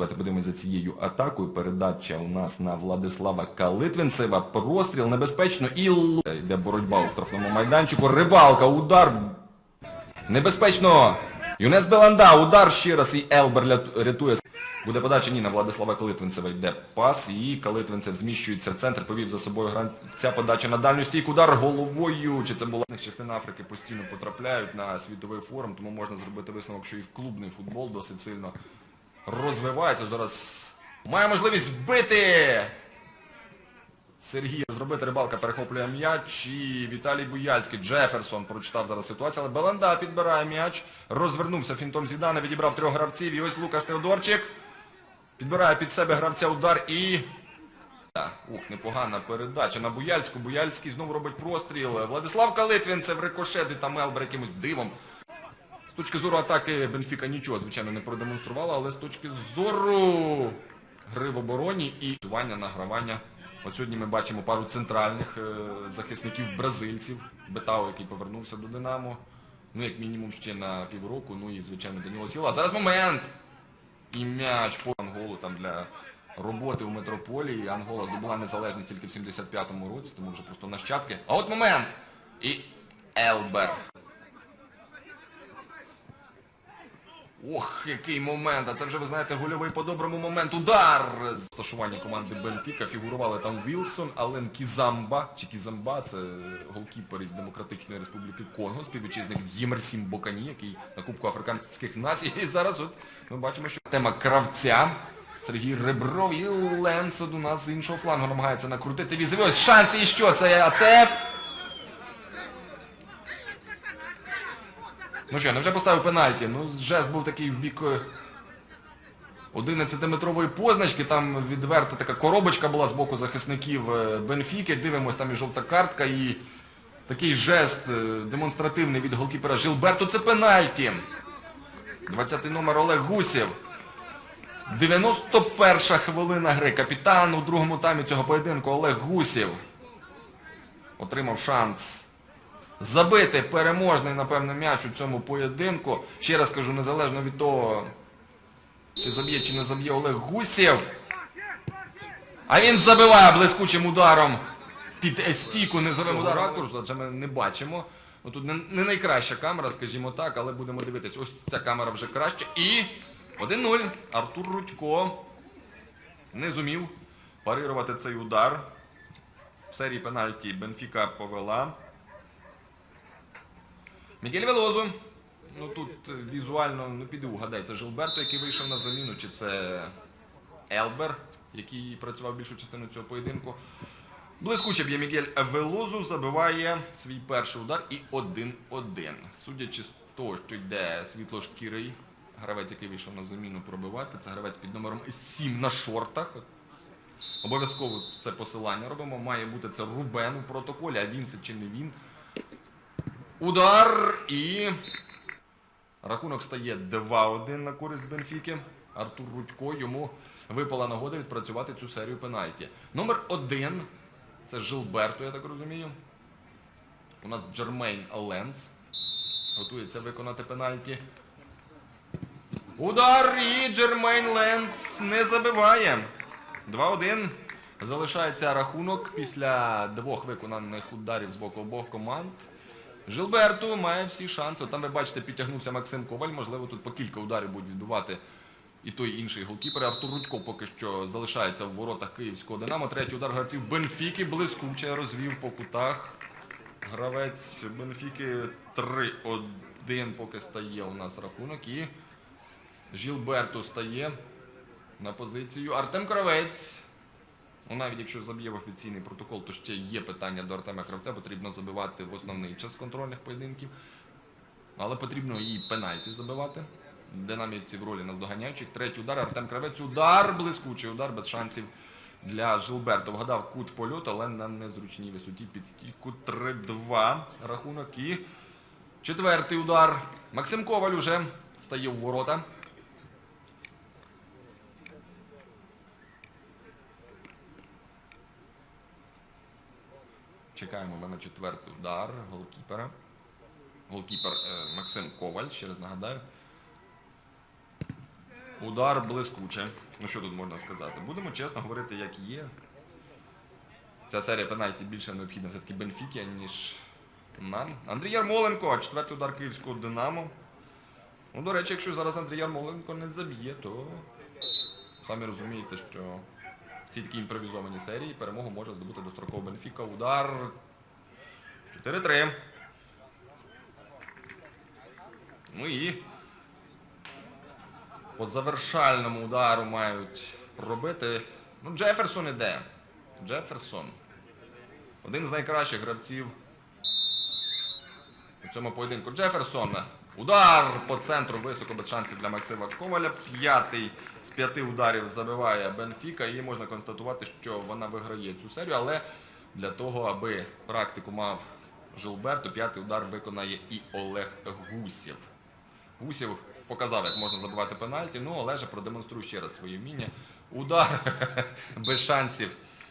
Давайте подивимося за цією атакою. Передача у нас на Владислава Калитвинцева. Простріл небезпечно і йде боротьба у штрафному майданчику. Рибалка, удар. Небезпечно. Юнес Беланда, удар ще раз і Елбер рятує. Буде подача ні на Владислава Калитвинцева. Йде пас і Калитвинцев зміщується в центр, повів за собою гравця подача на дальню стійку. Удар головою. Чи це була з частин Африки постійно потрапляють на світовий форум, тому можна зробити висновок, що і в клубний футбол досить сильно розвивається. Зараз має можливість вбити. Сергій зробити рибалка перехоплює м'яч і Віталій Буяльський, Джеферсон прочитав зараз ситуацію, але Беланда підбирає м'яч, розвернувся фінтом Зідана, відібрав трьох гравців і ось Лукаш Теодорчик підбирає під себе гравця удар і... Ух, непогана передача на Буяльську. Буяльський знову робить простріл. Владислав Калитвінцев рикошети там Елбер якимось дивом. З точки зору атаки Бенфіка нічого, звичайно, не продемонструвала, але з точки зору гри в обороні і награвання. От сьогодні ми бачимо пару центральних е, захисників бразильців. Бетао, який повернувся до Динамо. Ну, як мінімум, ще на півроку. Ну і, звичайно, Даніло Сіла. Зараз момент! І м'яч по Анголу там для роботи у метрополії. Ангола здобула незалежність тільки в 75-му році, тому вже просто нащадки. А от момент! І Елбер. Ох, який момент! А це вже ви знаєте гольовий по-доброму момент. Удар! З команди Бенфіка фігурували там Вілсон, Ален Кізамба, чи Кізамба, це голкіпер із Демократичної Республіки Конго, співвітчизник Ємерсім Бокані, який на Кубку Африканських націй. І зараз от ми бачимо, що тема кравця. Сергій Ребров і Ленсод у нас з іншого флангу намагається накрутити візові. Ось шанс і що це? А це Ну що, невже поставив пенальті? Ну, жест був такий в бік е, 11-метрової позначки, там відверта така коробочка була з боку захисників е, Бенфіки. Дивимось, там і жовта картка, і такий жест е, демонстративний від голкіпера Жилберту. Це пенальті. 20-й номер Олег Гусєв. 91 хвилина гри. Капітан у другому таймі цього поєдинку Олег Гусєв отримав шанс забити переможний, напевно, м'яч у цьому поєдинку. Ще раз кажу, незалежно від того, чи заб'є, чи не заб'є Олег Гусєв. А він забиває блискучим ударом під стійку низовим ударом ракурсу, адже ми не бачимо. Ну, тут не, не найкраща камера, скажімо так, але будемо дивитись. Ось ця камера вже краща. І 1-0. Артур Рудько не зумів парирувати цей удар. В серії пенальті Бенфіка повела. Мігель Велозу. Ну тут е, візуально не піду угадай, це Жилберто, який вийшов на заміну, чи це Елбер, який працював більшу частину цього поєдинку. Блискуче б'є Мігель Велозу, забиває свій перший удар і 1-1. Судячи з того, що йде світлошкірий гравець, який вийшов на заміну пробивати, це гравець під номером 7 на шортах. Обов'язково це посилання робимо. Має бути це Рубен у протоколі, а він це чи не він. Удар і рахунок стає 2-1 на користь Бенфіки. Артур Рудько йому випала нагода відпрацювати цю серію пенальті. Номер один це Жилберто, я так розумію. У нас Джермейн Ленс. Готується виконати пенальті. Удар і Джермейн Ленс не забиває. 2-1. Залишається рахунок після двох виконаних ударів з боку обох команд. Жилберту має всі шанси. Там ви бачите, підтягнувся Максим Коваль. Можливо, тут по кілька ударів будуть відбивати і той інший голкіпер. Артур Рудько поки що залишається в воротах київського Динамо. Третій удар гравців Бенфіки блискуче розвів по кутах. Гравець Бенфіки 3-1 поки стає у нас рахунок. І Жилберту стає на позицію. Артем Кравець. Ну, навіть якщо заб'є в офіційний протокол, то ще є питання до Артема Кравця, потрібно забивати в основний час контрольних поєдинків. Але потрібно і пенальті забивати. Динамівці в ролі наздоганяючих. Третій удар, Артем Кравець. Удар, блискучий удар, без шансів для Жилберто. Вгадав кут польоту, але на незручній висоті під стійку 3-2 рахунок. І четвертий удар. Максим Коваль уже стає в ворота. Чекаємо ми на четвертий удар голкіпера. Голкіпер е, Максим Коваль, ще раз нагадаю. Удар блискуче. Ну що тут можна сказати? Будемо чесно говорити, як є. Ця серія пенальті більше необхідна все-таки Бенфікі, ніж нам. Андрій Ярмоленко, четвертий удар київського Динамо. Ну, до речі, якщо зараз Андрій Ярмоленко не заб'є, то самі розумієте, що в такі імпровізовані серії перемогу може здобути достроково Бенфіка. Удар 4-3. Ну і по завершальному удару мають пробити. Ну, Джеферсон іде. Джеферсон. Один з найкращих гравців цьому поєдинку. Джеферсон. Удар по центру високо без шансів для Максима Коваля. П'ятий з п'яти ударів забиває Бенфіка. І можна констатувати, що вона виграє цю серію, але для того, аби практику мав Жилберто, п'ятий удар виконає і Олег Гусєв. Гусєв показав, як можна забивати пенальті, ну Олеже продемонструє ще раз своє вміння. Удар без шансів